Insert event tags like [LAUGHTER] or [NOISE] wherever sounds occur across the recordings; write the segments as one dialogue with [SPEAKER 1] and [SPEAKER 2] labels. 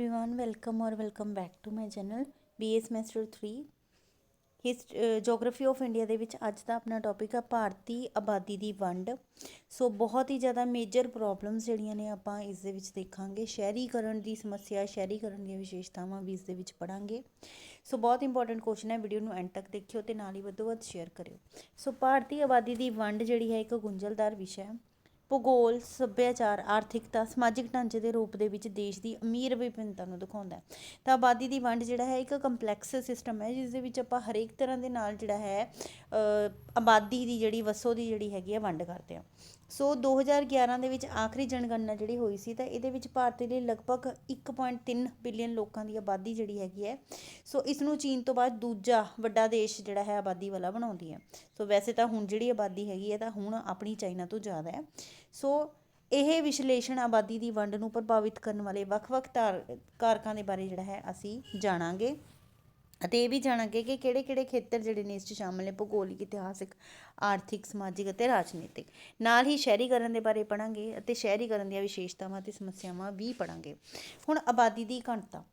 [SPEAKER 1] everyone, welcome or welcome back to my channel BA semester 3 ਹਿਸਟ geography of India ਦੇ ਵਿੱਚ ਅੱਜ ਦਾ ਆਪਣਾ ਟੌਪਿਕ ਆ ਭਾਰਤੀ ਆਬਾਦੀ ਦੀ ਵੰਡ। ਸੋ ਬਹੁਤ ਹੀ ਜ਼ਿਆਦਾ ਮੇਜਰ ਪ੍ਰੋਬਲਮਸ ਜਿਹੜੀਆਂ ਨੇ ਆਪਾਂ ਇਸ ਦੇ ਵਿੱਚ ਦੇਖਾਂਗੇ। ਸ਼ਹਿਰੀਕਰਨ ਦੀ ਸਮੱਸਿਆ, ਸ਼ਹਿਰੀਕਰਨ ਦੀਆਂ ਵਿਸ਼ੇਸ਼ਤਾਵਾਂ ਵੀ ਇਸ ਦੇ ਵਿੱਚ ਪੜਾਂਗੇ। ਸੋ ਬਹੁਤ ਇੰਪੋਰਟੈਂਟ ਕੁਐਸਚਨ ਹੈ ਵੀਡੀਓ ਨੂੰ ਐਂਡ ਤੱਕ ਦੇਖਿਓ ਤੇ ਨਾਲ ਹੀ ਵੱਧ ਤੋਂ ਵੱਧ ਸ਼ੇਅਰ ਕਰਿਓ। ਸੋ ਭਾਰਤੀ ਆਬਾਦੀ ਦੀ ਵੰਡ ਜਿਹੜੀ ਹੈ ਇੱਕ ਗੁੰਝਲਦਾਰ ਵਿਸ਼ਾ ਹੈ। ਭੂਗੋਲ, ਸੱਭਿਆਚਾਰ, ਆਰਥਿਕਤਾ, ਸਮਾਜਿਕ ਢਾਂਚੇ ਦੇ ਰੂਪ ਦੇ ਵਿੱਚ ਦੇਸ਼ ਦੀ ਅਮੀਰ ਵਿਭਿੰਨਤਾ ਨੂੰ ਦਿਖਾਉਂਦਾ ਤਾਂ ਆਬਾਦੀ ਦੀ ਵੰਡ ਜਿਹੜਾ ਹੈ ਇੱਕ ਕੰਪਲੈਕਸ ਸਿਸਟਮ ਹੈ ਜਿਸ ਦੇ ਵਿੱਚ ਆਪਾਂ ਹਰੇਕ ਤਰ੍ਹਾਂ ਦੇ ਨਾਲ ਜਿਹੜਾ ਹੈ ਆਬਾਦੀ ਦੀ ਜਿਹੜੀ ਵਸੋਂ ਦੀ ਜਿਹੜੀ ਹੈਗੀ ਆ, ਵੰਡ ਕਰਦੇ ਹਾਂ। ਸੋ 2011 ਦੇ ਵਿੱਚ ਆਖਰੀ ਜਨਗਣਨਾ ਜਿਹੜੀ ਹੋਈ ਸੀ, ਤਾਂ ਇਹਦੇ ਵਿੱਚ ਭਾਰਤ ਲਈ ਲਗਭਗ 1.3 ਬਿਲੀਅਨ ਲੋਕਾਂ ਦੀ ਆਬਾਦੀ ਜਿਹੜੀ ਹੈਗੀ ਹੈ। ਸੋ ਇਸ ਨੂੰ ਚੀਨ ਤੋਂ ਬਾਅਦ ਦੂਜਾ ਵੱਡਾ ਦੇਸ਼ ਜਿਹੜਾ ਹੈ, ਆਬਾਦੀ ਵਾਲਾ ਬਣਾਉਂਦੀ ਹੈ। ਸੋ ਵੈਸੇ ਤਾਂ ਹੁਣ ਜਿਹੜੀ ਆਬਾਦੀ ਹੈਗੀ ਹੈ, ਤਾਂ ਹੁਣ ਆਪਣੀ ਚਾਈਨਾ ਤੋਂ ਜ਼ਿਆਦਾ ਹੈ। ਸੋ ਇਹ ਵਿਸ਼ਲੇਸ਼ਣ ਆਬਾਦੀ ਦੀ ਵੰਡ ਨੂੰ ਪ੍ਰਭਾਵਿਤ ਕਰਨ ਵਾਲੇ ਵੱਖ-ਵੱਖ ਧਾਰ, ਕਾਰਕਾਂ ਦੇ ਬਾਰੇ ਜਿਹੜਾ ਹੈ, ਅਸੀਂ ਜਾਣਾਂਗੇ। ਅਤੇ ਇਹ ਵੀ ਜਾਣਾਂਗੇ ਕਿ ਕਿਹੜੇ-ਕਿਹੜੇ ਖੇਤਰ ਜਿਹੜੇ ਨੇ ਇਸ 'ਚ ਸ਼ਾਮਲ ਨੇ, ਭੂਗੋਲਿਕ ਇਤਿਹਾਸਿਕ, ਆਰਥਿਕ, ਸਮਾਜਿਕ ਅਤੇ ਰਾਜਨੀਤਿਕ। ਨਾਲ ਹੀ ਸ਼ਹਿਰੀਕਰਨ ਦੇ ਬਾਰੇ ਪੜਾਂਗੇ ਅਤੇ ਸ਼ਹਿਰੀਕਰਨ ਦੀਆਂ ਵਿਸ਼ੇਸ਼ਤਾਵਾਂ ਅਤੇ ਸਮੱਸਿਆਵਾਂ ਵੀ ਪੜਾਂਗੇ ਹੁਣ ਆਬਾਦੀ ਦੀ ਘਣਤਾ।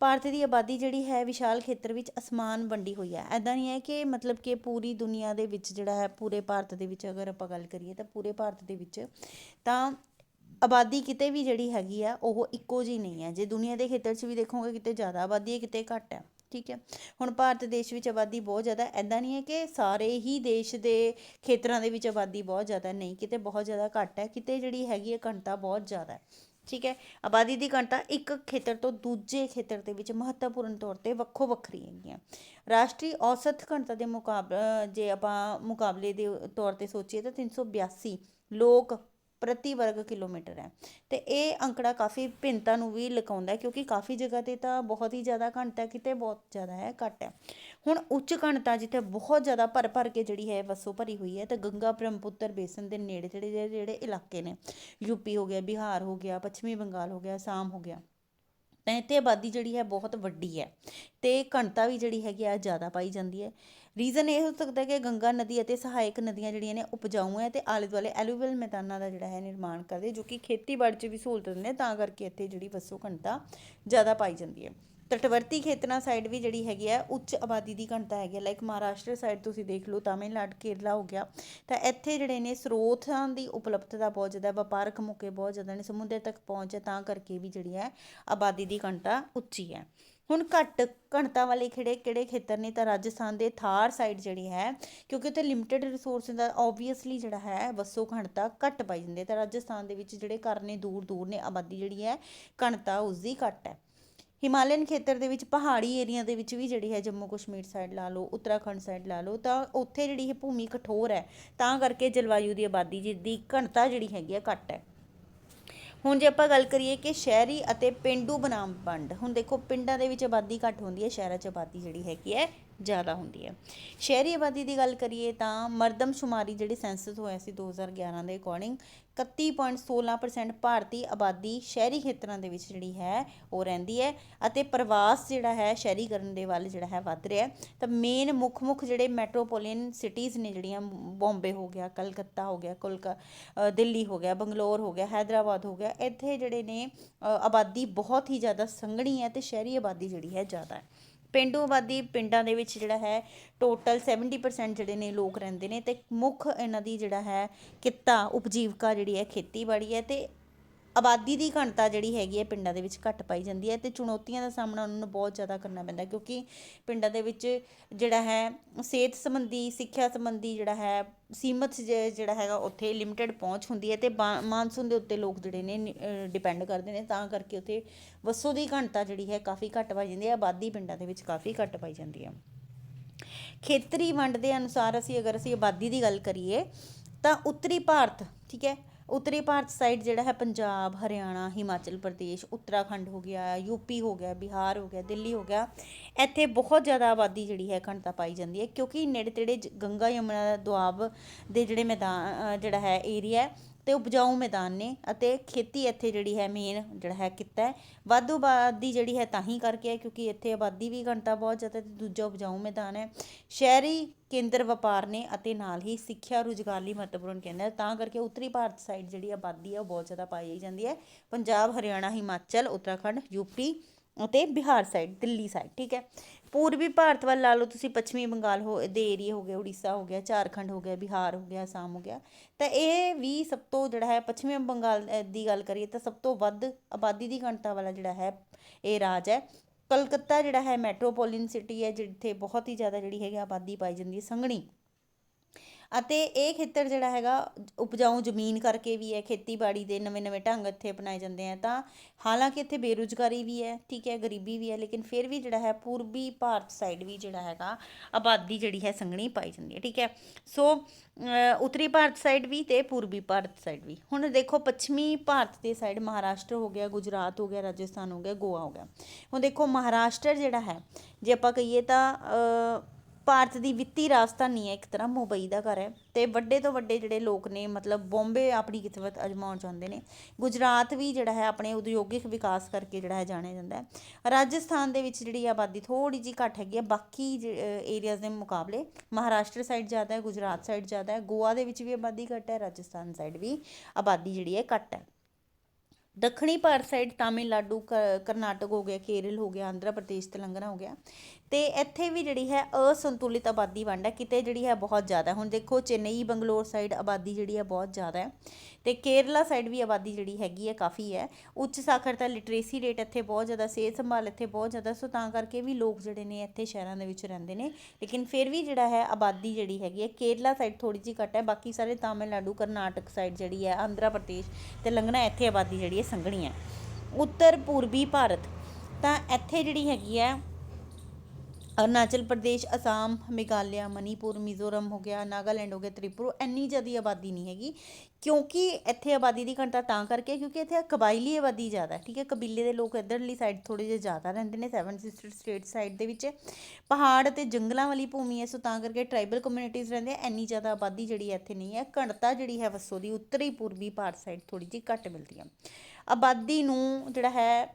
[SPEAKER 1] ਭਾਰਤ ਦੀ ਆਬਾਦੀ ਜਿਹੜੀ ਹੈ ਵਿਸ਼ਾਲ ਖੇਤਰ ਵਿੱਚ ਅਸਮਾਨ ਵੰਡੀ ਹੋਈ ਹੈ। ਐਦਾਂ ਨਹੀਂ ਹੈ ਕਿ ਮਤਲਬ ਕਿ ਪੂਰੀ ਦੁਨੀਆ ਦੇ ਵਿੱਚ ਜਿਹੜਾ ਹੈ ਪੂਰੇ ਭਾਰਤ ਦੇ ਵਿੱਚ ਅਗਰ ਆਪਾਂ ਗੱਲ ਕਰੀਏ ਤਾਂ ਪੂਰੇ ਭਾਰਤ ਦੇ ਵਿੱਚ ਤਾਂ ਆਬਾਦੀ ਕਿਤੇ ਵੀ ਜਿਹੜੀ ਹੈਗੀ ਆ ਉਹ ਇੱਕੋ ਜਿਹੀ ਨਹੀਂ ਹੈ। ਜੇ ਦੁਨੀਆ ਦੇ ਖੇਤਰ 'ਚ ਵੀ ਦੇਖੋਗੇ ਕਿਤੇ ਜ਼ਿਆਦਾ ਆਬਾਦੀ ਹੈ, ਕਿਤੇ ਘੱਟ ਹੈ। ਠੀਕ ਹੈ। ਹੁਣ ਭਾਰਤ ਦੇਸ਼ ਵਿੱਚ ਆਬਾਦੀ ਬਹੁਤ ਜ਼ਿਆਦਾ ਐਦਾਂ ਨਹੀਂ ਹੈ ਕਿ ਸਾਰੇ ਹੀ ਦੇਸ਼ ਦੇ ਖੇਤਰਾਂ ਦੇ ਵਿੱਚ ਆਬਾਦੀ ਬਹੁਤ ਜ਼ਿਆਦਾ ਨਹੀਂ, ਕਿਤੇ ਬਹੁਤ ਜ਼ਿਆਦਾ ਘੱਟ ਹੈ। ਕਿਤੇ ਜਿਹੜੀ ਹੈਗੀ ਹੈ ਘਣਤਾ ਬਹੁਤ ਜ਼ਿਆਦਾ ਹੈ। ਠੀਕ ਹੈ। ਆਬਾਦੀ ਦੀ ਘਣਤਾ ਇੱਕ ਖੇਤਰ ਤੋਂ ਦੂਜੇ ਖੇਤਰ ਦੇ ਵਿੱਚ ਮਹੱਤਵਪੂਰਨ ਤੌਰ ਤੇ ਵੱਖੋ ਵੱਖਰੀ ਹੈਗੀਆਂ ਰਾਸ਼ਟਰੀ ਔਸਤ ਘਣਤਾ ਦੇ ਮੁਕਾਬਲੇ ਜੇ ਆਪਾਂ ਮੁਕਾਬਲੇ ਦੇ ਤੌਰ ਤੇ ਸੋਚੀਏ ਤਾਂ 382 ਲੋਕ ਪ੍ਰਤੀ ਵਰਗ ਕਿਲੋਮੀਟਰ ਹੈ। ਅਤੇ ਇਹ ਅੰਕੜਾ ਕਾਫੀ ਭਿੰਨਤਾ ਨੂੰ ਵੀ ਲਕਾਉਂਦਾ ਕਿਉਂਕਿ ਕਾਫੀ ਜਗ੍ਹਾ ਤੇ ਤਾਂ ਬਹੁਤ ਹੀ ਜ਼ਿਆਦਾ ਘਣਤਾ ਕਿਤੇ ਬਹੁਤ ਜ਼ਿਆਦਾ ਹੈ, ਘੱਟ ਹੈ। ਹੁਣ ਉੱਚ ਘਣਤਾ ਜਿੱਥੇ ਬਹੁਤ ਜ਼ਿਆਦਾ ਭਰ ਭਰ ਕੇ ਜਿਹੜੀ ਹੈ ਵਸੋਂ ਭਰੀ ਹੋਈ ਹੈ, ਤੇ ਗੰਗਾ, ਬ੍ਰਹਮਪੁੱਤਰ, ਬੇਸਨ ਦੇ ਨੇੜੇ ਜਿਹੜੇ ਜਿਹੜੇ ਇਲਾਕੇ ਨੇ ਯੂਪੀ ਹੋ ਗਿਆ, ਬਿਹਾਰ ਹੋ ਗਿਆ, ਪੱਛਮੀ ਬੰਗਾਲ ਹੋ ਗਿਆ, ਅਸਾਮ ਹੋ ਗਿਆ, ਤਾਂ ਇੱਥੇ ਆਬਾਦੀ ਜਿਹੜੀ ਹੈ ਬਹੁਤ ਵੱਡੀ ਹੈ। ਤੇ ਘਣਤਾ ਵੀ ਜਿਹੜੀ ਹੈਗੀ ਆ, ਜ਼ਿਆਦਾ ਪਾਈ ਜਾਂਦੀ ਹੈ। ਰੀਜ਼ਨ ਇਹ ਹੋ ਸਕਦਾ ਕਿ ਗੰਗਾ ਨਦੀ ਅਤੇ ਸਹਾਇਕ ਨਦੀਆਂ ਜਿਹੜੀਆਂ ਨੇ ਉਪਜਾਊ ਹੈ ਤੇ ਆਲੇ ਦੁਆਲੇ ਐਲੂਵੀਅਲ ਮੈਦਾਨਾਂ ਦਾ ਜਿਹੜਾ ਹੈ ਨਿਰਮਾਣ ਕਰਦੇ ਜੋ ਕਿ ਖੇਤੀਬਾੜੀ 'ਚ ਵੀ ਸਹੂਲਤ ਦਿੰਦੇ ਤਾਂ ਕਰਕੇ ਇੱਥੇ ਜਿਹੜੀ ਵਸੋਂ ਘਣਤਾ ਜ਼ਿਆਦਾ ਪਾਈ ਜਾਂਦੀ ਹੈ। ਤਟਵਰਤੀ ਖੇਤਰਾਂ ਸਾਈਡ ਵੀ ਜਿਹੜੀ ਹੈਗੀ ਹੈ ਉੱਚ ਆਬਾਦੀ ਦੀ ਘਣਤਾ ਹੈਗੀ ਹੈ ਲਾਈਕ ਮਹਾਰਾਸ਼ਟਰ ਸਾਈਡ ਤੁਸੀਂ ਦੇਖ ਲਓ, ਤਾਮਿਲਨਾਡੂ, ਕੇਰਲਾ ਹੋ ਗਿਆ, ਤਾਂ ਇੱਥੇ ਜਿਹੜੇ ਨੇ ਸਰੋਤਾਂ ਦੀ ਉਪਲਬਧਤਾ ਬਹੁਤ ਜ਼ਿਆਦਾ, ਵਪਾਰਕ ਮੌਕੇ ਬਹੁਤ ਜ਼ਿਆਦਾ ਨੇ, ਸਮੁੰਦਰ ਤੱਕ ਪਹੁੰਚ ਹੈ, ਤਾਂ ਕਰਕੇ ਵੀ ਜਿਹੜੀ ਹੈ ਆਬਾਦੀ ਦੀ ਘਣਤਾ ਉੱਚੀ ਹੈ। ਹੁਣ ਘੱਟ ਘਣਤਾ ਵਾਲੇ ਖੇੜੇ ਕਿਹੜੇ ਖੇਤਰ ਨੇ? ਤਾਂ ਰਾਜਸਥਾਨ ਦੇ ਥਾਰ ਸਾਈਡ ਜਿਹੜੀ ਹੈ, ਕਿਉਂਕਿ ਉੱਥੇ ਲਿਮਟਿਡ ਰਿਸੋਰਸ ਦਾ ਆਬਵੀਅਸਲੀ ਜਿਹੜਾ ਹੈ, ਵਸੋਂ ਘਣਤਾ ਘੱਟ ਪਾਈ ਜਾਂਦੀ ਹੈ। ਤਾਂ ਰਾਜਸਥਾਨ ਦੇ ਵਿੱਚ ਜਿਹੜੇ ਘਰ ਨੇ, ਦੂਰ ਦੂਰ ਨੇ, ਆਬਾਦੀ ਜਿਹੜੀ ਹੈ ਘਣਤਾ ਉਸਦੀ ਘੱਟ ਹੈ। ਹਿਮਾਲਯਨ ਖੇਤਰ ਦੇ ਵਿੱਚ ਪਹਾੜੀ ਏਰੀਆ ਦੇ ਵਿੱਚ ਵੀ ਜਿਹੜੀ ਹੈ, ਜੰਮੂ ਕਸ਼ਮੀਰ ਸਾਈਡ ਲਾ ਲਓ, ਉੱਤਰਾਖੰਡ ਸਾਈਡ ਲਾ ਲਓ, ਤਾਂ ਉੱਥੇ ਜਿਹੜੀ ਇਹ ਭੂਮੀ ਕਠੋਰ ਹੈ, ਤਾਂ ਕਰਕੇ ਜਲਵਾਯੂ ਦੀ ਆਬਾਦੀ ਦੀ ਘਣਤਾ ਜਿਹੜੀ ਹੈਗੀ ਆ ਘੱਟ ਹੈ। ਹੁਣ ਜੇ ਆਪਾਂ ਗੱਲ ਕਰੀਏ ਕਿ ਸ਼ਹਿਰੀ ਅਤੇ ਪੇਂਡੂ ਬਨਾਮ ਵੰਡ, ਹੁਣ ਦੇਖੋ ਪਿੰਡਾਂ ਦੇ ਵਿੱਚ ਆਬਾਦੀ ਘੱਟ ਹੁੰਦੀ ਹੈ, ਸ਼ਹਿਰਾਂ 'ਚ ਆਬਾਦੀ ਜਿਹੜੀ ਹੈਗੀ ਹੈ ਜ਼ਿਆਦਾ ਹੁੰਦੀ ਹੈ। ਸ਼ਹਿਰੀ ਆਬਾਦੀ ਦੀ ਗੱਲ ਕਰੀਏ ਤਾਂ ਮਰਦਮਸ਼ੁਮਾਰੀ ਜਿਹੜੀ ਸੈਂਸਸ ਹੋਇਆ ਸੀ 2011 ਦੇ ਅਕੋਰਡਿੰਗ 31.16% ਭਾਰਤੀ ਆਬਾਦੀ ਸ਼ਹਿਰੀ ਖੇਤਰਾਂ ਦੇ ਵਿੱਚ ਜਿਹੜੀ ਹੈ ਉਹ ਰਹਿੰਦੀ ਹੈ ਅਤੇ ਪ੍ਰਵਾਸ ਜਿਹੜਾ ਹੈ ਸ਼ਹਿਰੀਕਰਨ ਦੇ ਵੱਲ ਜਿਹੜਾ ਹੈ ਵੱਧ ਰਿਹਾ ਤਾਂ ਮੇਨ ਮੁੱਖ ਮੁੱਖ ਜਿਹੜੇ ਮੈਟਰੋਪੋਲੀਅਨ ਸਿਟੀਜ਼ ਨੇ ਜਿਹੜੀਆਂ ਬੰਬੇ ਹੋ ਗਿਆ, ਕਲਕੱਤਾ ਹੋ ਗਿਆ, ਕੋਲਕਾ ਦਿੱਲੀ ਹੋ ਗਿਆ, ਬੰਗਲੌਰ ਹੋ ਗਿਆ, ਹੈਦਰਾਬਾਦ ਹੋ ਗਿਆ, ਇੱਥੇ ਜਿਹੜੇ ਨੇ ਆਬਾਦੀ ਬਹੁਤ ਹੀ ਜ਼ਿਆਦਾ ਸੰਘਣੀ ਹੈ ਤੇ ਸ਼ਹਿਰੀ ਆਬਾਦੀ ਜਿਹੜੀ ਹੈ ਜ਼ਿਆਦਾ ਹੈ। ਪਿੰਡੂ ਆਬਾਦੀ ਪਿੰਡਾਂ ਦੇ ਵਿੱਚ ਜਿਹੜਾ ਹੈ ਟੋਟਲ 70% ਜਿਹੜੇ ਨੇ ਲੋਕ ਰਹਿੰਦੇ ਨੇ ਅਤੇ ਮੁੱਖ ਇਹਨਾਂ ਦੀ ਜਿਹੜਾ ਹੈ ਕਿੱਤਾ, ਉਪਜੀਵਕਾ ਜਿਹੜੀ ਹੈ ਖੇਤੀਬਾੜੀ ਹੈ ਅਤੇ ਆਬਾਦੀ ਦੀ ਘਣਤਾ ਜਿਹੜੀ ਹੈਗੀ ਹੈ ਪਿੰਡਾਂ ਦੇ ਵਿੱਚ ਘੱਟ ਪਾਈ ਜਾਂਦੀ ਹੈ ਤੇ ਚੁਣੌਤੀਆਂ ਦਾ ਸਾਹਮਣਾ ਉਹਨਾਂ ਨੂੰ ਬਹੁਤ ਜ਼ਿਆਦਾ ਕਰਨਾ ਪੈਂਦਾ, ਕਿਉਂਕਿ ਪਿੰਡਾਂ ਦੇ ਵਿੱਚ ਜਿਹੜਾ ਹੈ ਸਿਹਤ ਸੰਬੰਧੀ, ਸਿੱਖਿਆ ਸੰਬੰਧੀ ਜਿਹੜਾ ਹੈ, ਸੀਮਤ ਜਿਹੜਾ ਹੈਗਾ ਉੱਥੇ ਲਿਮਟਿਡ ਪਹੁੰਚ ਹੁੰਦੀ ਹੈ ਤੇ ਬਾ- ਮਾਨਸੂਨ ਦੇ ਉੱਤੇ ਲੋਕ ਜਿਹੜੇ ਨੇ ਡਿਪੈਂਡ ਕਰਦੇ ਨੇ, ਤਾਂ ਕਰਕੇ ਉੱਥੇ ਵਸੋਂ ਦੀ ਘਣਤਾ ਜਿਹੜੀ ਹੈ ਕਾਫੀ ਘੱਟ ਪਾਈ ਜਾਂਦੀ ਹੈ, ਆਬਾਦੀ ਪਿੰਡਾਂ ਦੇ ਵਿੱਚ ਕਾਫੀ ਘੱਟ ਪਾਈ ਜਾਂਦੀ ਹੈ। ਖੇਤਰੀ ਵੰਡ ਦੇ ਅਨੁਸਾਰ ਅਸੀਂ ਅਗਰ ਅਸੀਂ ਆਬਾਦੀ ਦੀ ਗੱਲ ਕਰੀਏ, ਤਾਂ ਉੱਤਰੀ ਭਾਰਤ, ਠੀਕ ਹੈ ਉੱਤਰੀ ਭਾਰਤ ਸਾਈਡ ਜਿਹੜਾ ਹੈ ਪੰਜਾਬ, ਹਰਿਆਣਾ, ਹਿਮਾਚਲ ਪ੍ਰਦੇਸ਼, ਉੱਤਰਾਖੰਡ ਹੋ ਗਿਆ ਯੂਪੀ ਹੋ ਗਿਆ, ਬਿਹਾਰ ਹੋ ਗਿਆ, ਦਿੱਲੀ ਹੋ ਗਿਆ, ਇੱਥੇ ਬਹੁਤ ਜ਼ਿਆਦਾ ਆਬਾਦੀ ਜਿਹੜੀ ਹੈ ਘਣਤਾ ਪਾਈ ਜਾਂਦੀ ਹੈ ਕਿਉਂਕਿ ਨੇੜੇ ਤੇੜੇ ਜ- ਗੰਗਾ, ਯਮੁਨਾ ਦਾ ਦੁਆਬ ਦੇ ਜਿਹੜੇ ਮੈਦਾਨ ਜਿਹੜਾ ਹੈ ਏਰੀਆ ਅਤੇ ਉਪਜਾਊ ਮੈਦਾਨ ਨੇ ਅਤੇ ਖੇਤੀ ਇੱਥੇ ਜਿਹੜੀ ਹੈ ਮੇਨ ਜਿਹੜਾ ਹੈ ਕਿੱਤਾ ਹੈ। ਵਾਧੂ ਆਬਾਦੀ ਜਿਹੜੀ ਹੈ ਤਾਂ ਹੀ ਕਰਕੇ ਹੈ ਕਿਉਂਕਿ ਇੱਥੇ ਆਬਾਦੀ ਵੀ ਘਣਤਾ ਬਹੁਤ ਜ਼ਿਆਦਾ ਅਤੇ ਦੂਜਾ ਉਪਜਾਊ ਮੈਦਾਨ ਹੈ। ਸ਼ਹਿਰੀ ਕੇਂਦਰ ਵਪਾਰ ਨੇ ਅਤੇ ਨਾਲ ਹੀ ਸਿੱਖਿਆ ਰੁਜ਼ਗਾਰ ਲਈ ਮਹੱਤਵਪੂਰਨ ਕੇਂਦਰ ਤਾਂ ਕਰਕੇ ਉੱਤਰੀ ਭਾਰਤ ਸਾਈਡ ਜਿਹੜੀ ਆਬਾਦੀ ਹੈ ਉਹ ਬਹੁਤ ਜ਼ਿਆਦਾ ਪਾਈ ਜਾਂਦੀ ਹੈ। ਪੰਜਾਬ, ਹਰਿਆਣਾ, ਹਿਮਾਚਲ, ਉੱਤਰਾਖੰਡ, ਯੂਪੀ ਅਤੇ ਬਿਹਾਰ ਸਾਈਡ ਦਿੱਲੀ ਸਾਈਡ ਠੀਕ ਹੈ। ਪੂਰਬੀ ਭਾਰਤ ਵੱਲ ਲਾ ਲਓ ਤੁਸੀਂ, ਪੱਛਮੀ ਬੰਗਾਲ ਹੋ ਦੇ ਏਰੀਏ ਹੋ ਗਏ ਉੜੀਸਾ ਹੋ ਗਿਆ, ਝਾਰਖੰਡ ਹੋ ਗਿਆ, ਬਿਹਾਰ ਹੋ ਗਿਆ, ਅਸਾਮ ਹੋ ਗਿਆ। ਤਾਂ ਇਹ ਵੀ ਸਭ ਤੋਂ ਜਿਹੜਾ ਹੈ, ਪੱਛਮੀ ਬੰਗਾਲ ਦੀ ਗੱਲ ਕਰੀਏ ਤਾਂ ਸਭ ਤੋਂ ਵੱਧ ਆਬਾਦੀ ਦੀ ਘਣਤਾ ਵਾਲਾ ਜਿਹੜਾ ਹੈ, ਇਹ ਰਾਜ ਹੈ। ਕਲਕੱਤਾ ਜਿਹੜਾ ਹੈ ਮੈਟਰੋਪੋਲੀਟਨ ਸਿਟੀ ਹੈ, ਜਿੱਥੇ ਬਹੁਤ ਹੀ ਜ਼ਿਆਦਾ ਜਿਹੜੀ ਹੈਗੀ ਆਬਾਦੀ ਪਾਈ ਜਾਂਦੀ ਹੈ, ਸੰਘਣੀ। ਅਤੇ ਇਹ ਖੇਤਰ ਜਿਹੜਾ ਹੈਗਾ, ਉਪਜਾਊ ਜ਼ਮੀਨ ਕਰਕੇ ਵੀ ਹੈ, ਖੇਤੀਬਾੜੀ ਦੇ ਨਵੇਂ ਨਵੇਂ ਢੰਗ ਇੱਥੇ ਅਪਣਾਏ ਜਾਂਦੇ ਹੈ ਤਾਂ ਹਾਲਾਂਕਿ ਇੱਥੇ ਬੇਰੁਜ਼ਗਾਰੀ ਵੀ ਹੈ, ਠੀਕ ਹੈ, ਗਰੀਬੀ ਵੀ ਹੈ, ਲੇਕਿਨ ਫਿਰ ਵੀ ਜਿਹੜਾ ਹੈ ਪੂਰਬੀ ਭਾਰਤ ਸਾਈਡ ਵੀ ਜਿਹੜਾ ਹੈਗਾ, ਆਬਾਦੀ ਜਿਹੜੀ ਹੈ ਸੰਘਣੀ ਪਾਈ ਜਾਂਦੀ ਹੈ, ਠੀਕ ਹੈ। ਸੋ ਉੱਤਰੀ ਭਾਰਤ ਸਾਈਡ ਵੀ ਤੇ ਪੂਰਬੀ ਭਾਰਤ ਸਾਈਡ ਵੀ। ਹੁਣ ਦੇਖੋ, ਪੱਛਮੀ ਭਾਰਤ ਦੇ ਸਾਈਡ ਮਹਾਰਾਸ਼ਟਰ ਹੋ ਗਿਆ, ਗੁਜਰਾਤ ਹੋ ਗਿਆ, ਰਾਜਸਥਾਨ ਹੋ ਗਿਆ, ਗੋਆ ਹੋ ਗਿਆ। ਹੁਣ ਦੇਖੋ, ਮਹਾਰਾਸ਼ਟਰ ਜਿਹੜਾ ਹੈ, ਜੇ ਆਪਾਂ ਕਹੀਏ ਤਾਂ ਭਾਰਤ ਦੀ ਵਿੱਤੀ ਰਾਜਧਾਨੀ ਹੈ ਇੱਕ ਤਰ੍ਹਾਂ ਮੁੰਬਈ ਦਾ ਘਰ ਹੈ ਅਤੇ ਵੱਡੇ ਤੋਂ ਵੱਡੇ ਜਿਹੜੇ ਲੋਕ ਨੇ, ਮਤਲਬ ਬੋਂਬੇ ਆਪਣੀ ਕਿਸਮਤ ਅਜਮਾਉਣ ਚਾਹੁੰਦੇ ਨੇ। ਗੁਜਰਾਤ ਵੀ ਜਿਹੜਾ ਹੈ ਆਪਣੇ ਉਦਯੋਗਿਕ ਵਿਕਾਸ ਕਰਕੇ ਜਿਹੜਾ ਹੈ ਜਾਣਿਆ ਜਾਂਦਾ ਹੈ। ਰਾਜਸਥਾਨ ਦੇ ਵਿੱਚ ਜਿਹੜੀ ਆਬਾਦੀ ਥੋੜੀ ਜਿਹੀ ਘੱਟ ਹੈਗੀ ਹੈ, ਬਾਕੀ ਏਰੀਆਜ਼ ਦੇ ਮੁਕਾਬਲੇ ਮਹਾਰਾਸ਼ਟਰ ਸਾਈਡ ਜ਼ਿਆਦਾ ਹੈ, ਗੁਜਰਾਤ ਸਾਈਡ ਜ਼ਿਆਦਾ ਹੈ, ਗੋਆ ਦੇ ਵਿੱਚ ਵੀ ਆਬਾਦੀ ਘੱਟ ਹੈ, ਰਾਜਸਥਾਨ ਸਾਈਡ ਵੀ ਆਬਾਦੀ ਜਿਹੜੀ ਹੈ ਘੱਟ ਹੈ। ਦੱਖਣੀ ਭਾਰਤ ਸਾਈਡ ਤਾਮਿਲਨਾਡੂ, ਕ- ਕਰਨਾਟਕ ਹੋ ਗਿਆ, ਕੇਰਲ ਹੋ ਗਿਆ, ਆਂਧਰਾ ਪ੍ਰਦੇਸ਼, ਤੇਲੰਗਾਨਾ ਹੋ ਗਿਆ। ਤੇ ਇੱਥੇ ਵੀ ਜਿਹੜੀ ਹੈ ਅਸੰਤੁਲਿਤ ਆਬਾਦੀ ਵੰਡ ਹੈ, ਕਿਤੇ ਜਿਹੜੀ ਹੈ ਬਹੁਤ ਜ਼ਿਆਦਾ ਹੁਣ ਦੇਖੋ, ਚੇਨਈ, ਬੰਗਲੌਰ ਸਾਈਡ ਆਬਾਦੀ ਜਿਹੜੀ ਹੈ ਬਹੁਤ ਜ਼ਿਆਦਾ ਹੈ ਤੇ ਕੇਰਲਾ ਸਾਈਡ ਵੀ ਆਬਾਦੀ ਜਿਹੜੀ ਹੈਗੀ ਹੈ ਕਾਫੀ ਹੈ। ਉੱਚ ਸਾਖਰਤਾ ਲਿਟਰੇਸੀ ਰੇਟ ਇੱਥੇ ਬਹੁਤ ਜ਼ਿਆਦਾ, ਸਿਹਤ ਸੰਭਾਲ ਇੱਥੇ ਬਹੁਤ ਜ਼ਿਆਦਾ, ਸੋ ਤਾਂ ਕਰਕੇ ਵੀ ਲੋਕ ਜਿਹੜੇ ਨੇ ਇੱਥੇ ਸ਼ਹਿਰਾਂ ਦੇ ਵਿੱਚ ਰਹਿੰਦੇ ਨੇ। ਲੇਕਿਨ ਫਿਰ ਵੀ ਜਿਹੜਾ ਹੈ ਆਬਾਦੀ ਜਿਹੜੀ ਹੈਗੀ ਹੈ, ਕੇਰਲਾ ਸਾਈਡ ਥੋੜੀ ਜਿਹੀ ਘੱਟ ਹੈ, ਬਾਕੀ ਸਾਰੇ ਤਾਮਿਲਨਾਡੂ, ਕਰਨਾਟਕ ਸਾਈਡ ਜਿਹੜੀ ਹੈ, ਆਂਧਰਾ ਪ੍ਰਦੇਸ਼ ਤੇਲੰਗਾਨਾ ਇੱਥੇ ਆਬਾਦੀ ਜਿਹੜੀ ਹੈ ਸੰਘਣੀ ਹੈ। ਉੱਤਰ ਪੂਰਬੀ ਭਾਰਤ ਤਾਂ ਇੱਥੇ ਜਿਹੜੀ ਹੈਗੀ ਹੈ ਅਰੁਣਾਚਲ ਪ੍ਰਦੇਸ਼, ਅਸਾਮ, ਮੇਘਾਲਿਆ, ਮਨੀਪੁਰ, ਮਿਜ਼ੋਰਮ ਹੋ ਗਿਆ, ਨਾਗਾਲੈਂਡ ਹੋ ਗਿਆ, ਤ੍ਰਿਪੁਰਾ, ਇੰਨੀ ਜ਼ਿਆਦਾ ਆਬਾਦੀ ਨਹੀਂ ਹੈਗੀ। ਕਿਉਂਕਿ ਇੱਥੇ ਆਬਾਦੀ ਦੀ ਘਣਤਾ ਤਾਂ ਕਰਕੇ ਕਿਉਂਕਿ ਇੱਥੇ ਕਬਾਇਲੀ ਆਬਾਦੀ ਜ਼ਿਆਦਾ ਠੀਕ ਹੈ? ਕਬੀਲੇ ਦੇ ਲੋਕ ਇੱਧਰਲੀ ਸਾਈਡ ਥੋੜੇ ਜਿਹੇ ਜ਼ਿਆਦਾ ਰਹਿੰਦੇ ਨੇ ਸੈਵਨ ਸਿਸਟਰ ਸਟੇਟ ਸਾਈਡ ਦੇ ਵਿੱਚ। ਪਹਾੜ ਅਤੇ ਜੰਗਲਾਂ ਵਾਲੀ ਭੂਮੀ ਹੈ, ਸੋ ਤਾਂ ਕਰਕੇ ਟ੍ਰਾਈਬਲ ਕਮਿਊਨਿਟੀਜ਼ ਰਹਿੰਦੇ ਆ, ਇੰਨੀ ਜ਼ਿਆਦਾ ਆਬਾਦੀ ਜਿਹੜੀ ਇੱਥੇ ਨਹੀਂ ਹੈ। ਘਣਤਾ ਜਿਹੜੀ ਹੈ, ਵਸੋਂ ਦੀ ਉੱਤਰੀ ਪੂਰਬੀ ਭਾਰਤ ਸਾਈਡ ਥੋੜੀ ਜਿਹੀ ਘੱਟ ਮਿਲਦੀ ਹੈ ਆਬਾਦੀ ਨੂੰ ਜਿਹੜਾ ਹੈ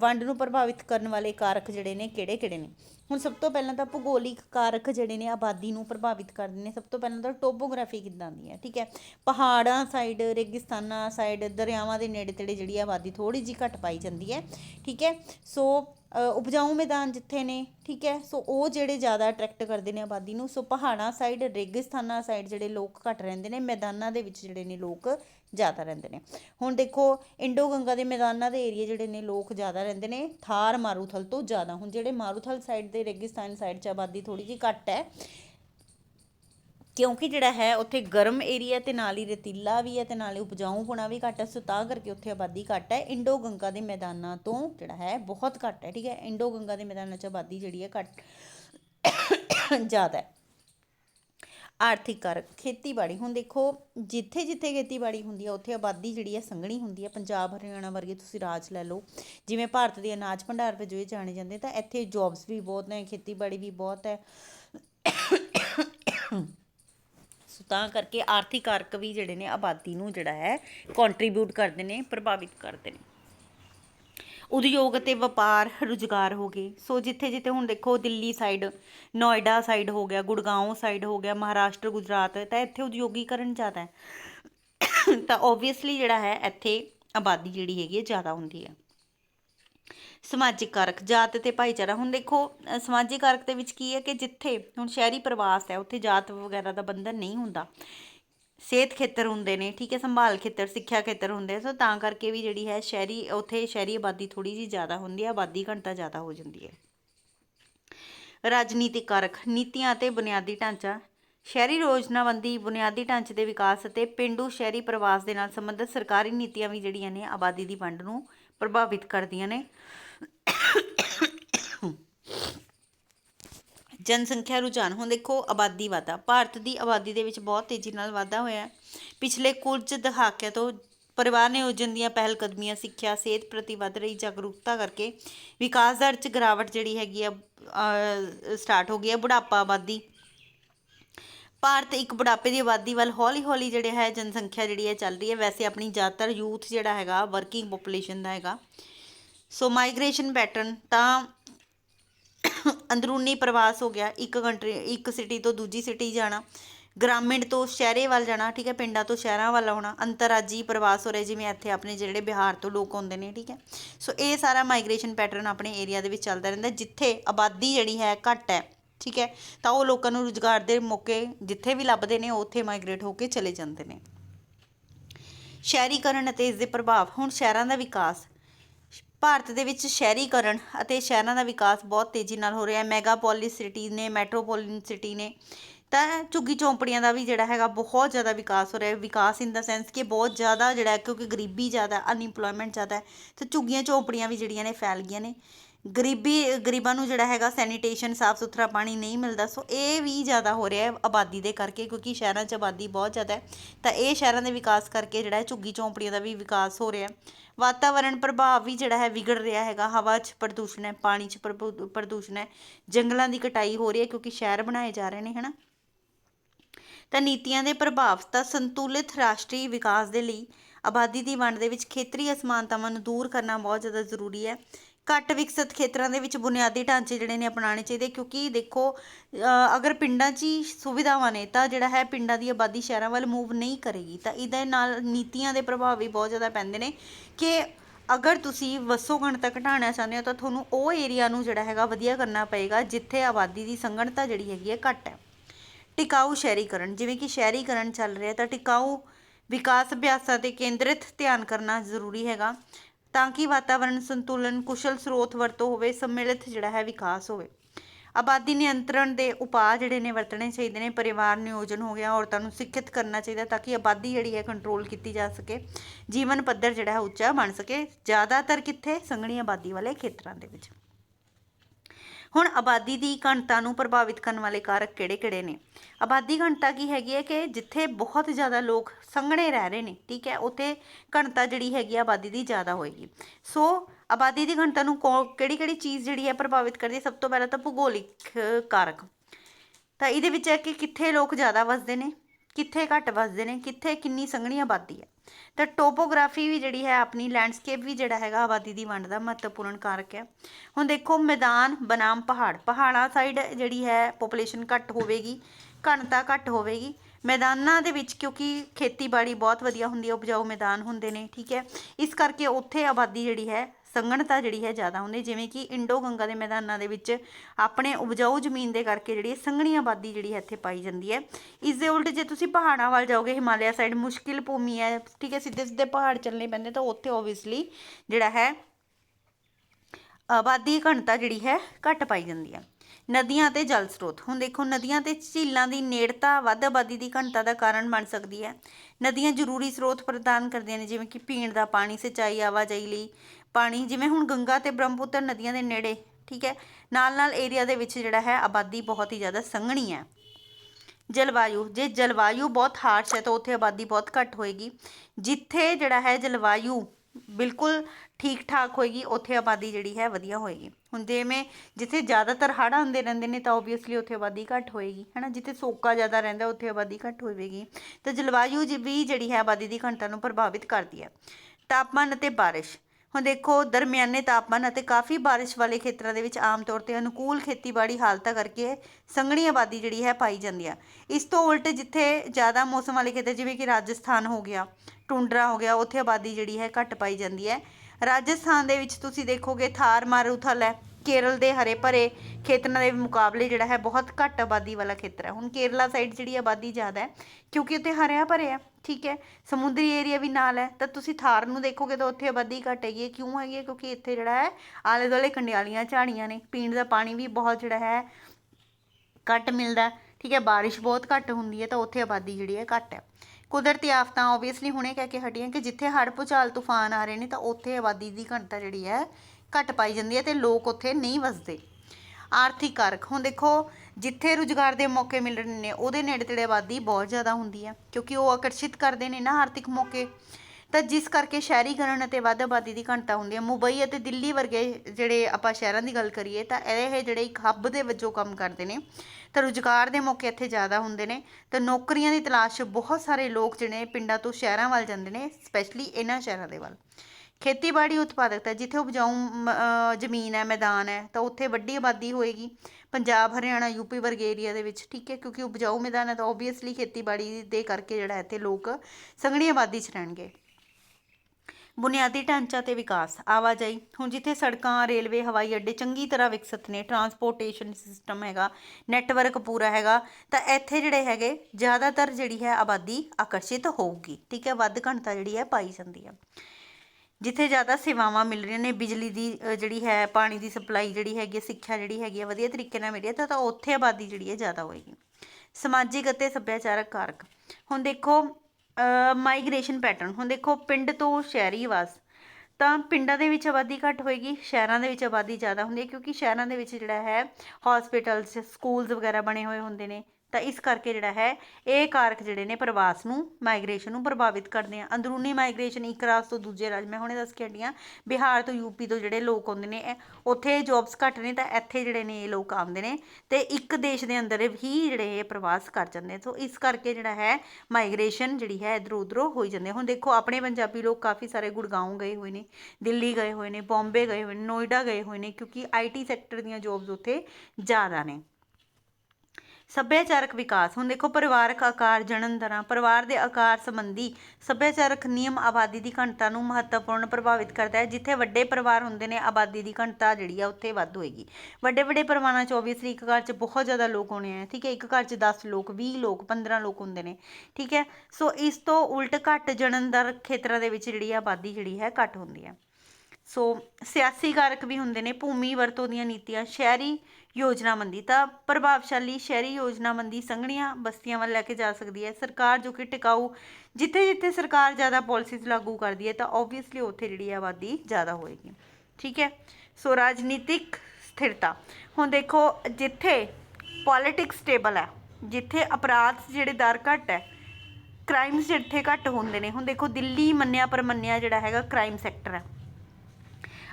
[SPEAKER 1] ਵੰਡ ਨੂੰ ਪ੍ਰਭਾਵਿਤ ਕਰਨ ਵਾਲੇ ਕਾਰਕ ਜਿਹੜੇ ਨੇ, ਕਿਹੜੇ ਕਿਹੜੇ ਨੇ? ਹੁਣ ਸਭ ਤੋਂ ਪਹਿਲਾਂ ਤਾਂ ਭੂਗੋਲਿਕ ਕਾਰਕ ਜਿਹੜੇ ਨੇ, ਆਬਾਦੀ ਨੂੰ ਪ੍ਰਭਾਵਿਤ ਕਰਦੇ ਨੇ। ਸਭ ਤੋਂ ਪਹਿਲਾਂ ਤਾਂ ਟੋਪੋਗ੍ਰਾਫੀ ਕਿੱਦਾਂ ਦੀ ਹੈ, ਠੀਕ ਹੈ? ਪਹਾੜਾਂ ਸਾਈਡ ਰੇਗਿਸਤਾਨਾਂ ਸਾਈਡ ਦਰਿਆਵਾਂ ਦੇ ਨੇੜੇ ਤੇੜੇ ਜਿਹੜੀ ਆਬਾਦੀ ਥੋੜੀ ਜਿਹੀ ਘੱਟ ਪਾਈ ਜਾਂਦੀ ਹੈ, ਠੀਕ ਹੈ? ਸੋ ਉਪਜਾਊ ਮੈਦਾਨ ਜਿੱਥੇ ਨੇ, ਠੀਕ ਹੈ? ਸੋ, ਉਹ ਜਿਹੜੇ ਜ਼ਿਆਦਾ ਅਟਰੈਕਟ ਕਰਦੇ ਨੇ ਆਬਾਦੀ ਨੂੰ, ਸੋ ਪਹਾੜਾਂ ਸਾਈਡ ਰੇਗਿਸਤਾਨਾਂ ਸਾਈਡ ਜਿਹੜੇ ਲੋਕ ਘੱਟ ਰਹਿੰਦੇ ਨੇ, ਮੈਦਾਨਾਂ ਦੇ ਵਿੱਚ ਜਿਹੜੇ ਨੇ ਲੋਕ ਜ਼ਿਆਦਾ ਰਹਿੰਦੇ ਨੇ। ਹੁਣ ਦੇਖੋ, ਇੰਡੋ ਗੰਗਾ ਦੇ ਮੈਦਾਨਾਂ ਦੇ ਏਰੀਆ ਜਿਹੜੇ ਨੇ, ਲੋਕ ਜ਼ਿਆਦਾ ਰਹਿੰਦੇ ਨੇ। ਥਾਰ, ਮਾਰੂਥਲ ਤੋਂ ਜ਼ਿਆਦਾ। ਹੁਣ ਜਿਹੜੇ ਮਾਰੂਥਲ ਸਾਈਡ ਦੇ ਰੇਗਿਸਤਾਨ ਸਾਈਡ 'ਚ ਆਬਾਦੀ ਥੋੜੀ ਜਿਹੀ ਘੱਟ ਹੈ, ਕਿਉਂਕਿ ਜਿਹੜਾ ਹੈ, ਉੱਥੇ ਗਰਮ ਏਰੀਆ ਤੇ ਨਾਲ ਹੀ ਰਤੀਲਾ ਵੀ ਹੈ ਤੇ ਨਾਲੇ ਉਪਜਾਊਪੁਣਾ ਵੀ ਘੱਟ ਹੈ, ਸੋ ਤਾਂ ਕਰਕੇ ਉੱਥੇ ਆਬਾਦੀ ਘੱਟ ਹੈ। ਇੰਡੋ ਗੰਗਾ ਦੇ ਮੈਦਾਨਾਂ ਤੋਂ ਜਿਹੜਾ ਹੈ, ਬਹੁਤ ਘੱਟ ਹੈ, ਠੀਕ ਹੈ? ਇੰਡੋ ਗੰਗਾ ਦੇ ਮੈਦਾਨਾਂ 'ਚ ਆਬਾਦੀ ਜਿਹੜੀ ਹੈ ਘੱਟ [COUGHS] ਜ਼ਿਆਦਾ ਹੈ। ਆਰਥਿਕ ਕਾਰਕ, ਖੇਤੀਬਾੜੀ। ਹੁਣ ਦੇਖੋ ਜਿੱਥੇ ਜਿੱਥੇ ਖੇਤੀਬਾੜੀ ਹੁੰਦੀ ਹੈ ਉੱਥੇ ਆਬਾਦੀ ਜਿਹੜੀ ਹੈ ਸੰਘਣੀ ਹੁੰਦੀ ਹੈ ਪੰਜਾਬ, ਹਰਿਆਣਾ ਵਰਗੇ ਤੁਸੀਂ ਰਾਜ ਲੈ ਲਓ। ਜਿਵੇਂ ਭਾਰਤ ਦੇ ਅਨਾਜ ਭੰਡਾਰ ਵਜੋਂ ਇਹ ਜਾਣੇ ਜਾਂਦੇ, ਤਾਂ ਇੱਥੇ ਜੌਬਸ ਵੀ ਬਹੁਤ ਨੇ, ਖੇਤੀਬਾੜੀ ਵੀ ਬਹੁਤ ਹੈ। ਸੋ ਤਾਂ ਕਰਕੇ ਆਰਥਿਕ ਕਾਰਕ ਵੀ ਜਿਹੜੇ ਨੇ, ਆਬਾਦੀ ਨੂੰ ਜਿਹੜਾ ਹੈ ਕੰਟਰੀਬਿਊਟ ਕਰਦੇ ਨੇ, ਪ੍ਰਭਾਵਿਤ ਕਰਦੇ ਨੇ। ਉਦਯੋਗ ਅਤੇ ਵਪਾਰ ਰੁਜ਼ਗਾਰ ਹੋ ਗਏ। ਸੋ ਜਿੱਥੇ ਜਿੱਥੇ ਹੁਣ ਦੇਖੋ ਦਿੱਲੀ ਸਾਈਡ ਨੋਇਡਾ ਸਾਈਡ ਹੋ ਗਿਆ ਗੁੜਗਾਉਂ ਸਾਈਡ ਹੋ ਗਿਆ, ਮਹਾਰਾਸ਼ਟਰ, ਗੁਜਰਾਤ, ਤਾਂ ਇੱਥੇ ਉਦਯੋਗੀਕਰਨ ਜ਼ਿਆਦਾ ਹੈ। ਤਾਂ ਓਬਵੀਅਸਲੀ ਜਿਹੜਾ ਹੈ, ਇੱਥੇ ਆਬਾਦੀ ਜਿਹੜੀ ਹੈਗੀ ਹੈ, ਜ਼ਿਆਦਾ ਹੁੰਦੀ ਹੈ। ਸਮਾਜਿਕ ਕਾਰਕ, ਜਾਤ ਤੇ ਭਾਈਚਾਰਾ, ਹੁਣ ਦੇਖੋ ਸਮਾਜਿਕ ਕਾਰਕ ਦੇ ਵਿੱਚ ਕੀ ਹੈ ਕਿ ਜਿੱਥੇ ਹੁਣ ਸ਼ਹਿਰੀ ਪ੍ਰਵਾਸ ਹੈ, ਉੱਥੇ ਜਾਤ ਵਗੈਰਾ ਦਾ ਬੰਧਨ ਨਹੀਂ ਹੁੰਦਾ। ਸਿਹਤ ਖੇਤਰ ਹੁੰਦੇ ਨੇ, ਠੀਕ ਹੈ, ਸੰਭਾਲ ਖੇਤਰ, ਸਿੱਖਿਆ ਖੇਤਰ ਹੁੰਦੇ ਸੋ ਤਾਂ ਕਰਕੇ ਵੀ ਜਿਹੜੀ ਹੈ ਸ਼ਹਿਰੀ, ਉੱਥੇ ਸ਼ਹਿਰੀ ਆਬਾਦੀ ਥੋੜੀ ਜਿਹੀ ਜ਼ਿਆਦਾ ਹੁੰਦੀ ਹੈ, ਆਬਾਦੀ ਘਣਤਾ ਜ਼ਿਆਦਾ ਹੋ ਜਾਂਦੀ ਹੈ। ਰਾਜਨੀਤਿਕ ਕਾਰਕ, ਨੀਤੀਆਂ ਅਤੇ ਬੁਨਿਆਦੀ ਢਾਂਚਾ, ਸ਼ਹਿਰੀ ਰੋਜਨਾਬੰਦੀ, ਬੁਨਿਆਦੀ ਢਾਂਚੇ ਦੇ ਵਿਕਾਸ ਅਤੇ ਪਿੰਡੂ ਸ਼ਹਿਰੀ ਪ੍ਰਵਾਸ ਦੇ ਨਾਲ ਸੰਬੰਧਿਤ ਸਰਕਾਰੀ ਨੀਤੀਆਂ ਵੀ ਜਿਹੜੀਆਂ ਨੇ, ਆਬਾਦੀ ਦੀ ਵੰਡ ਨੂੰ ਪ੍ਰਭਾਵਿਤ ਕਰਦੀਆਂ ਨੇ। ਜਨਸੰਖਿਆ ਰੁਝਾਨ। ਹੁਣ ਦੇਖੋ, ਆਬਾਦੀ ਵਾਧਾ। ਭਾਰਤ ਦੀ ਆਬਾਦੀ ਦੇ ਵਿੱਚ ਬਹੁਤ ਤੇਜ਼ੀ ਨਾਲ ਵਾਧਾ ਹੋਇਆ ਪਿਛਲੇ ਕੁਝ ਦਹਾਕਿਆਂ ਤੋਂ ਪਰਿਵਾਰ ਨਿਯੋਜਨ ਦੀਆਂ ਪਹਿਲ ਕਦਮੀਆਂ ਸਿੱਖਿਆ, ਸਿਹਤ ਪ੍ਰਤੀ ਵੱਧ ਰਹੀ ਜਾਗਰੂਕਤਾ ਕਰਕੇ ਵਿਕਾਸ ਦਰ 'ਚ ਗਿਰਾਵਟ ਜਿਹੜੀ ਹੈਗੀ ਆ ਸਟਾਰਟ ਹੋ ਗਈ ਹੈ। ਬੁਢਾਪਾ ਆਬਾਦੀ। ਭਾਰਤ ਇੱਕ ਬੁਢਾਪੇ ਦੀ ਆਬਾਦੀ ਵੱਲ ਹੌਲੀ-ਹੌਲੀ ਜਿਹੜੇ ਹੈ ਜਨਸੰਖਿਆ ਜਿਹੜੀ ਹੈ ਚੱਲ ਰਹੀ ਹੈ। ਵੈਸੇ ਆਪਣੀ ਜ਼ਿਆਦਾਤਰ ਯੂਥ ਜਿਹੜਾ ਹੈਗਾ ਵਰਕਿੰਗ ਪੋਪੂਲੇਸ਼ਨ ਦਾ ਹੈਗਾ। ਸੋ ਮਾਈਗ੍ਰੇਸ਼ਨ ਪੈਟਰਨ ਤਾਂ ਅੰਦਰੂਨੀ ਪ੍ਰਵਾਸ ਹੋ ਗਿਆ, ਇੱਕ ਕੰਟਰੀ, ਇੱਕ ਸਿਟੀ ਤੋਂ ਦੂਜੀ ਸਿਟੀ ਜਾਣਾ, ਗ੍ਰਾਮੀਣ ਤੋਂ ਸ਼ਹਿਰੇ ਵੱਲ ਜਾਣਾ, ਠੀਕ ਹੈ, ਪਿੰਡਾਂ ਤੋਂ ਸ਼ਹਿਰਾਂ ਵੱਲ ਆਉਣਾ, ਅੰਤਰਰਾਜੀ ਪ੍ਰਵਾਸ ਹੋ ਰਿਹਾ, ਜਿਵੇਂ ਇੱਥੇ ਆਪਣੇ ਜਿਹੜੇ ਬਿਹਾਰ ਤੋਂ ਲੋਕ ਆਉਂਦੇ ਨੇ, ਠੀਕ ਹੈ। ਸੋ ਇਹ ਸਾਰਾ ਮਾਈਗ੍ਰੇਸ਼ਨ ਪੈਟਰਨ ਆਪਣੇ ਏਰੀਆ ਦੇ ਵਿੱਚ ਚੱਲਦਾ ਰਹਿੰਦਾ, ਜਿੱਥੇ ਆਬਾਦੀ ਜਿਹੜੀ ਹੈ ਘੱਟ ਹੈ, ਠੀਕ ਹੈ, ਤਾਂ ਉਹ ਲੋਕਾਂ ਨੂੰ ਰੁਜ਼ਗਾਰ ਦੇ ਮੌਕੇ ਜਿੱਥੇ ਵੀ ਲੱਭਦੇ ਨੇ, ਉੱਥੇ ਮਾਈਗ੍ਰੇਟ ਹੋ ਕੇ ਚਲੇ ਜਾਂਦੇ ਨੇ। ਸ਼ਹਿਰੀਕਰਨ ਅਤੇ ਇਸ ਦੇ ਪ੍ਰਭਾਵ, ਹੁਣ ਸ਼ਹਿਰਾਂ ਦਾ ਵਿਕਾਸ ਭਾਰਤ ਦੇ ਵਿੱਚ ਸ਼ਹਿਰੀਕਰਨ ਅਤੇ ਸ਼ਹਿਰਾਂ ਦਾ ਵਿਕਾਸ ਬਹੁਤ ਤੇਜ਼ੀ ਨਾਲ ਹੋ ਰਿਹਾ ਹੈ। ਮੈਗਾਪੋਲਿਸ ਸਿਟੀ ਨੇ ਮੈਟਰੋਪੋਲੀਟਨ ਸਿਟੀ ਨੇ ਤਾਂ ਝੁੱਗੀ ਝੌਂਪੜੀਆਂ ਦਾ ਵੀ ਜਿਹੜਾ ਹੈਗਾ ਬਹੁਤ ਜ਼ਿਆਦਾ ਵਿਕਾਸ ਹੋ ਰਿਹਾ ਹੈ। ਵਿਕਾਸ ਇਨ ਦਾ ਸੈਂਸ ਕਿ ਬਹੁਤ ਜ਼ਿਆਦਾ ਜਿਹੜਾ ਕਿਉਂਕਿ ਗਰੀਬੀ ਜ਼ਿਆਦਾ ਅਨਇੰਪਲੋਇਮੈਂਟ ਜ਼ਿਆਦਾ ਹੈ। ਤੇ ਝੁੱਗੀਆਂ ਝੌਂਪੜੀਆਂ ਵੀ ਜਿਹੜੀਆਂ ਨੇ ਫੈਲ ਗਈਆਂ ਨੇ। ਗਰੀਬੀ, ਗਰੀਬਾਂ ਨੂੰ ਜਿਹੜਾ ਹੈਗਾ ਸੈਨੀਟੇਸ਼ਨ ਸਾਫ਼ ਸੁਥਰਾ ਪਾਣੀ ਨਹੀਂ ਮਿਲਦਾ, ਸੋ ਇਹ ਵੀ ਜ਼ਿਆਦਾ ਹੋ ਰਿਹਾ ਹੈ ਆਬਾਦੀ ਦੇ ਕਰਕੇ, ਕਿਉਂਕਿ ਸ਼ਹਿਰਾਂ 'ਚ ਆਬਾਦੀ ਬਹੁਤ ਜ਼ਿਆਦਾ ਹੈ। ਤਾਂ ਇਹ ਸ਼ਹਿਰਾਂ ਦੇ ਵਿਕਾਸ ਕਰਕੇ ਜਿਹੜਾ ਹੈ ਝੁੱਗੀ ਝੌਂਪੜੀਆਂ ਦਾ ਵੀ ਵਿਕਾਸ ਹੋ ਰਿਹਾ ਹੈ। ਵਾਤਾਵਰਣ ਪ੍ਰਭਾਵ ਵੀ ਜਿਹੜਾ ਹੈ ਵਿਗੜ ਰਿਹਾ ਹੈਗਾ। ਹਵਾ 'ਚ ਪ੍ਰਦੂਸ਼ਣ ਹੈ, ਪਾਣੀ 'ਚ ਪ੍ਰਦੂਸ਼ਣ ਹੈ, ਜੰਗਲਾਂ ਦੀ ਕਟਾਈ ਹੋ ਰਹੀ ਹੈ, ਕਿਉਂਕਿ ਸ਼ਹਿਰ ਬਣਾਏ ਜਾ ਰਹੇ ਨੇ, ਹਨਾ? ਤਾਂ ਨੀਤੀਆਂ ਦੇ ਪ੍ਰਭਾਵ ਤਾਂ ਸੰਤੁਲਿਤ ਰਾਸ਼ਟਰੀ ਵਿਕਾਸ ਦੇ ਲਈ ਆਬਾਦੀ ਦੀ ਵੰਡ ਦੇ ਵਿੱਚ ਖੇਤਰੀ ਅਸਮਾਨਤਾਵਾਂ ਨੂੰ ਦੂਰ ਕਰਨਾ ਬਹੁਤ ਜ਼ਿਆਦਾ ਜ਼ਰੂਰੀ ਹੈ। ਘੱਟ ਵਿਕਸਿਤ ਖੇਤਰਾਂ ਦੇ ਵਿੱਚ ਬੁਨਿਆਦੀ ਢਾਂਚੇ ਜਿਹੜੇ ਨੇ ਅਪਣਾਉਣੇ ਚਾਹੀਦੇ, ਕਿਉਂਕਿ ਦੇਖੋ ਅਗਰ ਪਿੰਡਾਂ 'ਚ ਹੀ ਸੁਵਿਧਾਵਾਂ ਨੇ, ਤਾਂ ਜਿਹੜਾ ਹੈ ਪਿੰਡਾਂ ਦੀ ਆਬਾਦੀ ਸ਼ਹਿਰਾਂ ਵੱਲ ਮੂਵ ਨਹੀਂ ਕਰੇਗੀ। ਤਾਂ ਇਹਦੇ ਨਾਲ ਨੀਤੀਆਂ ਦੇ ਪ੍ਰਭਾਵ ਵੀ ਬਹੁਤ ਜ਼ਿਆਦਾ ਪੈਂਦੇ ਨੇ ਕਿ ਅਗਰ ਤੁਸੀਂ ਵਸੋਂ ਘਣਤਾ ਘਟਾਉਣਾ ਚਾਹੁੰਦੇ ਹੋ, ਤਾਂ ਤੁਹਾਨੂੰ ਉਹ ਏਰੀਆ ਨੂੰ ਜਿਹੜਾ ਹੈਗਾ ਵਧੀਆ ਕਰਨਾ ਪਏਗਾ, ਜਿੱਥੇ ਆਬਾਦੀ ਦੀ ਸੰਘਣਤਾ ਜਿਹੜੀ ਹੈਗੀ ਹੈ ਘੱਟ ਹੈ। ਟਿਕਾਊ ਸ਼ਹਿਰੀਕਰਨ, ਜਿਵੇਂ ਕਿ ਸ਼ਹਿਰੀਕਰਨ ਚੱਲ ਰਿਹਾ, ਤਾਂ ਟਿਕਾਊ ਵਿਕਾਸ ਅਭਿਆਸਾਂ ਤੇ ਕੇਂਦਰਿਤ ਧਿਆਨ ਕਰਨਾ ਜ਼ਰੂਰੀ ਹੈਗਾ। ਤਾਂ ਕਿ ਵਾਤਾਵਰਣ ਸੰਤੁਲਨ, ਕੁਸ਼ਲ ਸਰੋਤ ਵਰਤੋਂ ਹੋਵੇ, ਸੰਮਿਲਿਤ ਜਿਹੜਾ ਹੈ ਵਿਕਾਸ ਹੋਵੇ। ਆਬਾਦੀ ਨਿਯੰਤਰਣ ਦੇ ਉਪਾਅ ਜਿਹੜੇ ਨੇ ਵਰਤਣੇ ਚਾਹੀਦੇ ਨੇ, ਪਰਿਵਾਰ ਨਿਯੋਜਨ ਹੋ ਗਿਆ, ਔਰਤਾਂ ਨੂੰ ਸਿੱਖਿਅਤ ਕਰਨਾ ਚਾਹੀਦਾ ਤਾਂ ਕਿ ਆਬਾਦੀ ਜਿਹੜੀ ਹੈ ਕੰਟਰੋਲ ਕੀਤੀ ਜਾ ਸਕੇ, ਜੀਵਨ ਪੱਧਰ ਜਿਹੜਾ ਹੈ ਉੱਚਾ ਬਣ ਸਕੇ। ਜ਼ਿਆਦਾਤਰ ਕਿੱਥੇ? ਸੰਘਣੀ ਆਬਾਦੀ ਵਾਲੇ ਖੇਤਰਾਂ ਦੇ ਵਿੱਚ। ਹੁਣ ਆਬਾਦੀ ਦੀ ਘਣਤਾ ਨੂੰ ਪ੍ਰਭਾਵਿਤ ਕਰਨ ਵਾਲੇ ਕਾਰਕ ਕਿਹੜੇ-ਕਿਹੜੇ ਨੇ? ਆਬਾਦੀ ਘਣਤਾ ਕੀ ਹੈਗੀ ਹੈ ਕਿ ਜਿੱਥੇ ਬਹੁਤ ਜ਼ਿਆਦਾ ਲੋਕ ਸੰਘਣੇ ਰਹਿ ਰਹੇ ਨੇ, ਠੀਕ ਹੈ, ਉੱਥੇ ਘਣਤਾ ਜਿਹੜੀ ਹੈਗੀ ਆਬਾਦੀ ਦੀ ਜ਼ਿਆਦਾ ਹੋਏਗੀ। ਸੋ ਆਬਾਦੀ ਦੀ ਘਣਤਾ ਨੂੰ ਕਿਹੜੀ-ਕਿਹੜੀ ਚੀਜ਼ ਜਿਹੜੀ ਹੈ ਪ੍ਰਭਾਵਿਤ ਕਰਦੀ ਹੈ? ਸਭ ਤੋਂ ਪਹਿਲਾਂ ਤਾਂ ਭੂਗੋਲਿਕ ਕਾਰਕ। ਤਾਂ ਇਹਦੇ ਵਿੱਚ ਹੈ ਕਿ ਕਿੱਥੇ ਲੋਕ ਜ਼ਿਆਦਾ ਵੱਸਦੇ ਨੇ? ਕਿੱਥੇ ਘੱਟ ਵੱਸਦੇ ਨੇ, ਕਿੱਥੇ ਕਿੰਨੀ ਸੰਘਣੀ ਆਬਾਦੀ ਹੈ। ਤਾਂ ਟੋਪੋਗ੍ਰਾਫੀ ਵੀ ਜਿਹੜੀ ਹੈ, ਆਪਣੀ ਲੈਂਡਸਕੇਪ ਵੀ ਜਿਹੜਾ ਹੈਗਾ, ਆਬਾਦੀ ਦੀ ਵੰਡ ਦਾ ਮਹੱਤਵਪੂਰਨ ਕਾਰਕ ਹੈ। ਹੁਣ ਦੇਖੋ, ਮੈਦਾਨ, ਬਨਾਮ, ਪਹਾੜ। ਪਹਾੜਾਂ ਸਾਈਡ ਜਿਹੜੀ ਹੈ, ਪੋਪੂਲੇਸ਼ਨ ਘੱਟ ਹੋਵੇਗੀ, ਘਣਤਾ ਘੱਟ ਹੋਵੇਗੀ। ਮੈਦਾਨਾਂ ਦੇ ਵਿੱਚ ਕਿਉਂਕਿ ਖੇਤੀਬਾੜੀ ਬਹੁਤ ਵਧੀਆ ਹੁੰਦੀ ਹੈ, ਉਪਜਾਊ ਮੈਦਾਨ ਹੁੰਦੇ ਨੇ, ਠੀਕ ਹੈ। ਇਸ ਕਰਕੇ ਉੱਥੇ ਆਬਾਦੀ ਜਿਹੜੀ ਹੈ ਸੰਘਣਤਾ ਜਿਹੜੀ ਹੈ ਜ਼ਿਆਦਾ ਹੁੰਦੀ, ਜਿਵੇਂ ਕਿ ਇੰਡੋ ਗੰਗਾ ਦੇ ਮੈਦਾਨਾਂ ਦੇ ਵਿੱਚ ਆਪਣੇ ਉਪਜਾਊ ਜ਼ਮੀਨ ਦੇ ਕਰਕੇ ਜਿਹੜੀ ਸੰਘਣੀ ਆਬਾਦੀ ਜਿਹੜੀ ਹੈ ਇੱਥੇ ਪਾਈ ਜਾਂਦੀ ਹੈ। ਇਸ ਦੇ ਉਲਟ ਜੇ ਤੁਸੀਂ ਪਹਾੜਾਂ ਵੱਲ ਜਾਓਗੇ, ਹਿਮਾਲਿਆ ਸਾਈਡ ਮੁਸ਼ਕਿਲ ਭੂਮੀ ਹੈ, ਠੀਕ ਹੈ, ਸਿੱਧੇ ਸਿੱਧੇ ਪਹਾੜ ਚੱਲਣੇ ਪੈਂਦੇ, ਤਾਂ ਉੱਥੇ ਓਬਵੀਅਸਲੀ ਜਿਹੜਾ ਹੈ ਆਬਾਦੀ ਘਣਤਾ ਜਿਹੜੀ ਹੈ ਘੱਟ ਪਾਈ ਜਾਂਦੀ ਹੈ। ਨਦੀਆਂ ਤੇ ਜਲ ਸਰੋਤ, ਹੁਣ ਦੇਖੋ ਨਦੀਆਂ ਤੇ ਝੀਲਾਂ ਦੀ ਨੇੜਤਾ ਵੱਧ ਆਬਾਦੀ ਦੀ ਘਣਤਾ ਦਾ ਕਾਰਨ ਬਣ ਸਕਦੀ ਹੈ। ਨਦੀਆਂ ਜ਼ਰੂਰੀ ਸਰੋਤ ਪ੍ਰਦਾਨ ਕਰਦੀਆਂ ਨੇ, ਜਿਵੇਂ ਕਿ ਪੀਣ ਦਾ ਪਾਣੀ, ਸਿੰਚਾਈ, ਆਵਾਜਾਈ ਲਈ। ਪਾਣੀ, ਜਿਵੇਂ ਹੁਣ ਗੰਗਾ ਤੇ ਬ੍ਰਹਮਪੁੱਤਰ ਨਦੀਆਂ ਦੇ ਨੇੜੇ, ਠੀਕ ਹੈ ਨਾਲ ਨਾਲ ਏਰੀਆ ਦੇ ਵਿੱਚ ਜਿਹੜਾ ਹੈ ਆਬਾਦੀ ਬਹੁਤ ਹੀ ਜ਼ਿਆਦਾ ਸੰਘਣੀ ਹੈ। ਜਲਵਾਯੂ, ਜੇ ਜਲਵਾਯੂ ਬਹੁਤ ਹਾਰਸ਼ ਹੈ ਤਾਂ ਉੱਥੇ ਆਬਾਦੀ ਬਹੁਤ ਘੱਟ ਹੋਏਗੀ। ਜਿੱਥੇ ਜਿਹੜਾ ਹੈ ਜਲਵਾਯੂ ਬਿਲਕੁਲ ਠੀਕ ਠਾਕ ਹੋਏਗੀ, ਉੱਥੇ ਆਬਾਦੀ ਜਿਹੜੀ ਹੈ ਵਧੀਆ ਹੋਏਗੀ। ਹੁਣ ਜਿਵੇਂ ਜਿੱਥੇ ਜ਼ਿਆਦਾਤਰ ਹੜ੍ਹ ਆਉਂਦੇ ਰਹਿੰਦੇ ਨੇ ਤਾਂ ਓਬਵੀਅਸਲੀ ਉੱਥੇ ਆਬਾਦੀ ਘੱਟ ਹੋਏਗੀ, ਹਨਾ? ਜਿੱਥੇ ਸੋਕਾ ਜ਼ਿਆਦਾ ਰਹਿੰਦਾ, ਉੱਥੇ ਆਬਾਦੀ ਘੱਟ ਹੋਵੇਗੀ। ਤਾਂ ਜਲਵਾਯੂ ਵੀ ਜਿਹੜੀ ਹੈ ਆਬਾਦੀ ਦੀ ਘਣਤਾ ਨੂੰ ਪ੍ਰਭਾਵਿਤ ਕਰਦੀ ਹੈ। ਤਾਪਮਾਨ ਅਤੇ ਬਾਰਿਸ਼। ਹੁਣ ਦੇਖੋ, ਦਰਮਿਆਨੇ ਤਾਪਮਾਨ ਅਤੇ ਕਾਫੀ ਬਾਰਿਸ਼ ਵਾਲੇ ਖੇਤਰਾਂ ਦੇ ਵਿੱਚ ਆਮ ਤੌਰ ਤੇ ਅਨੁਕੂਲ ਖੇਤੀਬਾੜੀ ਹਾਲਤਾਂ ਕਰਕੇ ਸੰਘਣੀ ਆਬਾਦੀ ਜਿਹੜੀ ਹੈ ਪਾਈ ਜਾਂਦੀ ਆ ਇਸ ਤੋਂ ਉਲਟ ਜਿੱਥੇ ਜ਼ਿਆਦਾ ਮੌਸਮ ਵਾਲੇ ਖੇਤਰ, ਜਿਵੇਂ ਕਿ ਰਾਜਸਥਾਨ ਹੋ ਗਿਆ, ਟੁੰਡਰਾ ਹੋ ਗਿਆ, ਉੱਥੇ ਆਬਾਦੀ ਜਿਹੜੀ ਹੈ ਘੱਟ ਪਾਈ ਜਾਂਦੀ ਹੈ। ਰਾਜਸਥਾਨ ਦੇ ਵਿੱਚ ਤੁਸੀਂ ਦੇਖੋਗੇ ਥਾਰ, ਮਾਰੂਥਲ ਹੈ। ਕੇਰਲ ਦੇ ਹਰੇ ਭਰੇ ਖੇਤਰਾਂ ਦੇ ਮੁਕਾਬਲੇ ਜਿਹੜਾ ਹੈ ਬਹੁਤ ਘੱਟ ਆਬਾਦੀ ਵਾਲਾ ਖੇਤਰ ਹੈ। ਹੁਣ ਕੇਰਲਾ ਸਾਈਡ ਜਿਹੜੀ ਆਬਾਦੀ ਜ਼ਿਆਦਾ ਹੈ, ਕਿਉਂਕਿ ਉੱਥੇ ਹਰਿਆ ਭਰਿਆ ਠੀਕ ਹੈ, ਸਮੁੰਦਰੀ ਏਰੀਆ ਵੀ ਨਾਲ ਹੈ, ਤਾਂ ਤੁਸੀਂ ਥਾਰ ਨੂੰ ਦੇਖੋਗੇ ਤਾਂ ਉੱਥੇ ਆਬਾਦੀ ਘੱਟ ਹੈਗੀ ਹੈ। ਕਿਉਂ ਹੈਗੀ ਹੈ? ਕਿਉਂਕਿ ਇੱਥੇ ਜਿਹੜਾ ਹੈ ਆਲੇ ਦੁਆਲੇ ਕੰਡਿਆਲੀਆਂ ਝਾੜੀਆਂ ਨੇ, ਪੀਣ ਦਾ ਪਾਣੀ ਵੀ ਬਹੁਤ ਜਿਹੜਾ ਹੈ ਘੱਟ ਮਿਲਦਾ ਠੀਕ ਹੈ, ਬਾਰਿਸ਼ ਬਹੁਤ ਘੱਟ ਹੁੰਦੀ ਹੈ ਤਾਂ ਉੱਥੇ ਆਬਾਦੀ ਜਿਹੜੀ ਹੈ ਘੱਟ ਹੈ। ਕੁਦਰਤੀ ਆਫਤਾਂ ਓਬਵੀਅਸਲੀ ਹੁਣੇ ਕਹਿ ਕੇ ਹਟੀਆਂ ਕਿ ਜਿੱਥੇ ਹੜ੍ਹ, ਭੂਚਾਲ, ਤੂਫਾਨ ਆ ਰਹੇ ਨੇ ਤਾਂ ਉੱਥੇ ਆਬਾਦੀ ਦੀ ਘਣਤਾ ਜਿਹੜੀ ਹੈ ਘੱਟ ਪਾਈ ਜਾਂਦੀ ਹੈ ਤੇ ਲੋਕ ਉੱਥੇ ਨਹੀਂ ਵਸਦੇ। ਆਰਥਿਕ ਕਾਰਕ। ਹੁਣ ਦੇਖੋ, ਜਿੱਥੇ ਰੁਜ਼ਗਾਰ ਦੇ ਮੌਕੇ ਮਿਲ ਰਹੇ ਨੇ, ਉਹਦੇ ਨੇੜੇ ਤੇੜੇ ਆਬਾਦੀ ਬਹੁਤ ਜ਼ਿਆਦਾ ਹੁੰਦੀ ਹੈ, ਕਿਉਂਕਿ ਉਹ ਆਕਰਸ਼ਿਤ ਕਰਦੇ ਨੇ ਨਾ ਆਰਥਿਕ ਮੌਕੇ। ਤਾਂ ਜਿਸ ਕਰਕੇ ਸ਼ਹਿਰੀਕਰਨ ਅਤੇ ਵੱਧ ਆਬਾਦੀ ਦੀ ਘਣਤਾ ਹੁੰਦੀ ਹੈ। ਮੁੰਬਈ ਅਤੇ ਦਿੱਲੀ ਵਰਗੇ ਜਿਹੜੇ ਆਪਾਂ ਸ਼ਹਿਰਾਂ ਦੀ ਗੱਲ ਕਰੀਏ, ਤਾਂ ਇਹ ਜਿਹੜੇ ਇੱਕ ਹੱਬ ਦੇ ਵਜੋਂ ਕੰਮ ਕਰਦੇ ਨੇ, ਤਾਂ ਰੁਜ਼ਗਾਰ ਦੇ ਮੌਕੇ ਇੱਥੇ ਜ਼ਿਆਦਾ ਹੁੰਦੇ ਨੇ। ਤਾਂ ਨੌਕਰੀਆਂ ਦੀ ਤਲਾਸ਼ ਬਹੁਤ ਸਾਰੇ ਲੋਕ ਜਿਹੜੇ ਪਿੰਡਾਂ ਤੋਂ ਸ਼ਹਿਰਾਂ ਵੱਲ ਜਾਂਦੇ ਨੇ, ਸਪੈਸ਼ਲੀ ਇਹਨਾਂ ਸ਼ਹਿਰਾਂ ਦੇ ਵੱਲ। ਖੇਤੀਬਾੜੀ ਉਤਪਾਦਕਤਾ, ਜਿੱਥੇ ਉਪਜਾਊ ਮ- ਜ਼ਮੀਨ ਹੈ, ਮੈਦਾਨ ਹੈ, ਤਾਂ ਉੱਥੇ ਵੱਡੀ ਆਬਾਦੀ ਹੋਏਗੀ। ਪੰਜਾਬ, ਹਰਿਆਣਾ ਯੂਪੀ ਵਰਗੇ ਏਰੀਆ ਦੇ ਵਿੱਚ, ਠੀਕ ਹੈ, ਕਿਉਂਕਿ ਉਪਜਾਊ ਮੈਦਾਨ ਹੈ ਤਾਂ ਓਬਵੀਅਸਲੀ ਖੇਤੀਬਾੜੀ ਦੇ ਕਰਕੇ ਜਿਹੜਾ ਇੱਥੇ ਲੋਕ ਸੰਘਣੀ ਆਬਾਦੀ 'ਚ ਰਹਿਣਗੇ। ਬੁਨਿਆਦੀ ਢਾਂਚਾ ਤੇ ਵਿਕਾਸ, ਆਵਾਜਾਈ। ਹੁਣ ਜਿੱਥੇ ਸੜਕਾਂ, ਰੇਲਵੇ, ਹਵਾਈ ਅੱਡੇ ਚੰਗੀ ਤਰ੍ਹਾਂ ਵਿਕਸਿਤ ਨੇ ਟਰਾਂਸਪੋਰਟੇਸ਼ਨ ਸਿਸਟਮ ਹੈਗਾ ਨੈਟਵਰਕ ਪੂਰਾ ਹੈਗਾ, ਤਾਂ ਇੱਥੇ ਜਿਹੜੇ ਹੈਗੇ, ਜ਼ਿਆਦਾਤਰ ਜਿਹੜੀ ਹੈ ਆਬਾਦੀ ਆਕਰਸ਼ਿਤ ਹੋਊਗੀ। ਠੀਕ ਹੈ, ਵੱਧ ਘਣਤਾ ਜਿਹੜੀ ਹੈ ਪਾਈ ਜਾਂਦੀ ਹੈ ਜਿੱਥੇ ਜ਼ਿਆਦਾ ਸੇਵਾਵਾਂ ਮਿਲ ਰਹੀਆਂ ਨੇ ਬਿਜਲੀ ਦੀ ਜਿਹੜੀ ਹੈ ਪਾਣੀ ਦੀ ਸਪਲਾਈ ਜਿਹੜੀ ਹੈਗੀ ਹੈ, ਸਿੱਖਿਆ ਜਿਹੜੀ ਹੈਗੀ ਆ ਵਧੀਆ ਤਰੀਕੇ ਨਾਲ ਮਿਲ ਰਹੀ ਹੈ ਤਾਂ ਉੱਥੇ ਆਬਾਦੀ ਜਿਹੜੀ ਹੈ ਜ਼ਿਆਦਾ ਹੋਏਗੀ। ਸਮਾਜਿਕ ਅਤੇ ਸੱਭਿਆਚਾਰਕ ਕਾਰਕ। ਹੁਣ ਦੇਖੋ ਮਾਈਗ੍ਰੇਸ਼ਨ ਪੈਟਰਨ ਹੁਣ ਦੇਖੋ ਪਿੰਡ ਤੋਂ ਸ਼ਹਿਰੀ ਵਾਸ ਤਾਂ ਪਿੰਡਾਂ ਦੇ ਵਿੱਚ ਆਬਾਦੀ ਘੱਟ ਹੋਏਗੀ ਸ਼ਹਿਰਾਂ ਦੇ ਵਿੱਚ ਆਬਾਦੀ ਜ਼ਿਆਦਾ ਹੁੰਦੀ ਹੈ ਕਿਉਂਕਿ ਸ਼ਹਿਰਾਂ ਦੇ ਵਿੱਚ ਜਿਹੜਾ ਹੈ ਹਸਪੀਟਲਸ ਸਕੂਲਸ ਵਗੈਰਾ ਬਣੇ ਹੋਏ ਹੁੰਦੇ ਨੇ। ਤਾਂ ਇਸ ਕਰਕੇ ਜਿਹੜਾ ਹੈ, ਇਹ ਕਾਰਕ ਜਿਹੜੇ ਨੇ ਪ੍ਰਵਾਸ ਨੂੰ ਮਾਈਗ੍ਰੇਸ਼ਨ ਨੂੰ ਪ੍ਰਭਾਵਿਤ ਕਰਦੇ ਆ। ਅੰਦਰੂਨੀ ਮਾਈਗ੍ਰੇਸ਼ਨ ਇੱਕ ਰਾਜ ਤੋਂ ਦੂਜੇ ਰਾਜ, ਮੈਂ ਹੁਣੇ ਦੱਸ ਕੇ ਹਟੀ ਹਾਂ, ਬਿਹਾਰ ਤੋਂ ਯੂਪੀ ਤੋਂ ਜਿਹੜੇ ਲੋਕ ਆਉਂਦੇ ਨੇ, ਇਹ- ਉੱਥੇ ਜੌਬਸ ਘੱਟ ਨੇ ਤਾਂ ਇੱਥੇ ਜਿਹੜੇ ਨੇ ਇਹ ਲੋਕ ਆਉਂਦੇ ਨੇ ਤੇ ਇੱਕ ਦੇਸ਼ ਦੇ ਅੰਦਰ ਹੀ ਜਿਹੜੇ ਇਹ ਪ੍ਰਵਾਸ ਕਰ ਜਾਂਦੇ ਸੋ ਇਸ ਕਰਕੇ ਜਿਹੜਾ ਹੈ ਮਾਈਗ੍ਰੇਸ਼ਨ ਜਿਹੜੀ ਹੈ ਇਧਰ ਉਧਰੋਂ ਹੋਈ ਜਾਂਦੀ ਹੈ ਹੁਣ ਦੇਖੋ, ਆਪਣੇ ਪੰਜਾਬੀ ਲੋਕ ਕਾਫੀ ਸਾਰੇ ਗੁੜਗਾਉਂ ਗਏ ਹੋਏ ਨੇ, ਦਿੱਲੀ ਗਏ ਹੋਏ ਨੇ, ਬੰਬੇ ਗਏ ਹੋਏ ਨੇ, ਨੋਇਡਾ ਗਏ ਹੋਏ ਨੇ, ਕਿਉਂਕਿ ਆਈਟੀ ਸੈਕਟਰ ਦੀਆਂ ਜੌਬਸ ਉੱਥੇ ਜ਼ਿਆਦਾ ਨੇ। ਸੱਭਿਆਚਾਰਕ ਵਿਕਾਸ। ਹੁਣ ਦੇਖੋ, ਪਰਿਵਾਰਕ ਆਕਾਰ ਜਣਨ ਦਰਾਂ, ਪਰਿਵਾਰ ਦੇ ਆਕਾਰ ਸੰਬੰਧੀ ਸੱਭਿਆਚਾਰਕ ਨਿਯਮ ਆਬਾਦੀ ਦੀ ਘਣਤਾ ਨੂੰ ਮਹੱਤਵਪੂਰਨ ਪ੍ਰਭਾਵਿਤ ਕਰਦਾ ਹੈ। ਜਿੱਥੇ ਵੱਡੇ ਪਰਿਵਾਰ ਹੁੰਦੇ ਨੇ, ਆਬਾਦੀ ਦੀ ਘਣਤਾ ਜਿਹੜੀ ਆ, ਉੱਥੇ ਵੱਧ ਹੋਏਗੀ। ਵੱਡੇ ਵੱਡੇ ਪਰਿਵਾਰਾਂ 'ਚ ਓਬਵੀਅਸਲੀ ਇੱਕ ਘਰ 'ਚ ਬਹੁਤ ਜ਼ਿਆਦਾ ਲੋਕ ਹੋਣੇ ਆ, ਠੀਕ ਹੈ? ਇੱਕ ਘਰ 'ਚ 10 ਲੋਕ 20 ਲੋਕ 15 ਲੋਕ ਹੁੰਦੇ ਨੇ, ਠੀਕ ਹੈ? ਸੋ ਇਸ ਤੋਂ ਉਲਟ ਘੱਟ ਜਣਨ ਦਰ ਖੇਤਰਾਂ ਦੇ ਵਿੱਚ ਜਿਹੜੀ ਆਬਾਦੀ ਜਿਹੜੀ ਹੈ, ਘੱਟ ਹੁੰਦੀ ਹੈ। ਸੋ ਸਿਆਸੀ ਕਾਰਕ ਵੀ ਹੁੰਦੇ ਨੇ, ਭੂਮੀ ਵਰਤੋਂ ਦੀਆਂ ਨੀਤੀਆਂ, ਸ਼ਹਿਰੀ ਯੋਜਨਾਬੰਦੀ ਤਾਂ ਪ੍ਰਭਾਵਸ਼ਾਲੀ ਸ਼ਹਿਰੀ ਯੋਜਨਾਮੰਦੀ ਸੰਘਣੀਆਂ ਬਸਤੀਆਂ ਵੱਲ ਲੈ ਕੇ ਜਾ ਸਕਦੀ ਹੈ। ਸਰਕਾਰ ਜੋ ਕਿ ਟਿਕਾਊ ਜਿੱਥੇ ਜਿੱਥੇ ਸਰਕਾਰ ਜ਼ਿਆਦਾ ਪਾਲਿਸੀਜ਼ ਲਾਗੂ ਕਰਦੀ ਹੈ, ਤਾਂ ਓਬਵੀਅਸਲੀ ਉੱਥੇ ਜਿਹੜੀ ਆਬਾਦੀ ਜ਼ਿਆਦਾ ਹੋਏਗੀ। ਠੀਕ ਹੈ? ਸੋ ਰਾਜਨੀਤਿਕ ਸਥਿਰਤਾ। ਹੁਣ ਦੇਖੋ, ਜਿੱਥੇ ਪੋਲਿਟਿਕਸ ਸਟੇਬਲ ਹੈ, ਜਿੱਥੇ ਅਪਰਾਧ ਜਿਹੜੇ ਦਰ ਘੱਟ ਹੈ ਕ੍ਰਾਈਮਸ ਜਿੱਥੇ ਘੱਟ ਹੁੰਦੇ ਨੇ, ਹੁਣ ਦੇਖੋ ਦਿੱਲੀ ਮੰਨਿਆ ਪਰਮੰਨਿਆ ਜਿਹੜਾ ਹੈਗਾ ਕ੍ਰਾਈਮ ਸੈਕਟਰ ਹੈ।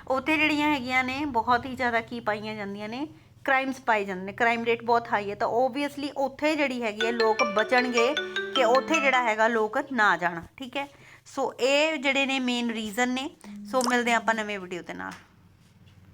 [SPEAKER 1] ਉੱਥੇ ਜਿਹੜੀਆਂ ਹੈਗੀਆਂ ਨੇ, ਬਹੁਤ ਹੀ ਜ਼ਿਆਦਾ ਕੀ ਪਾਈਆਂ ਜਾਂਦੀਆਂ ਨੇ ਕ੍ਰਾਈਮਸ ਪਾਏ ਜਾਂਦੇ ਨੇ ਕ੍ਰਾਈਮ ਰੇਟ ਬਹੁਤ ਹਾਈ ਹੈ ਤਾਂ ਓਬਵੀਅਸਲੀ ਉੱਥੇ ਜਿਹੜੀ ਹੈਗੀ ਹੈ ਲੋਕ ਬਚਣਗੇ ਕਿ ਉੱਥੇ ਜਿਹੜਾ ਹੈਗਾ ਲੋਕ ਨਾ ਜਾਣ, ਠੀਕ ਹੈ? ਸੋ ਇਹ ਜਿਹੜੇ ਨੇ ਮੇਨ ਰੀਜ਼ਨ ਨੇ ਸੋ ਮਿਲਦੇ ਹਾਂ ਆਪਾਂ ਨਵੇਂ ਵੀਡੀਓ ਦੇ ਨਾਲ।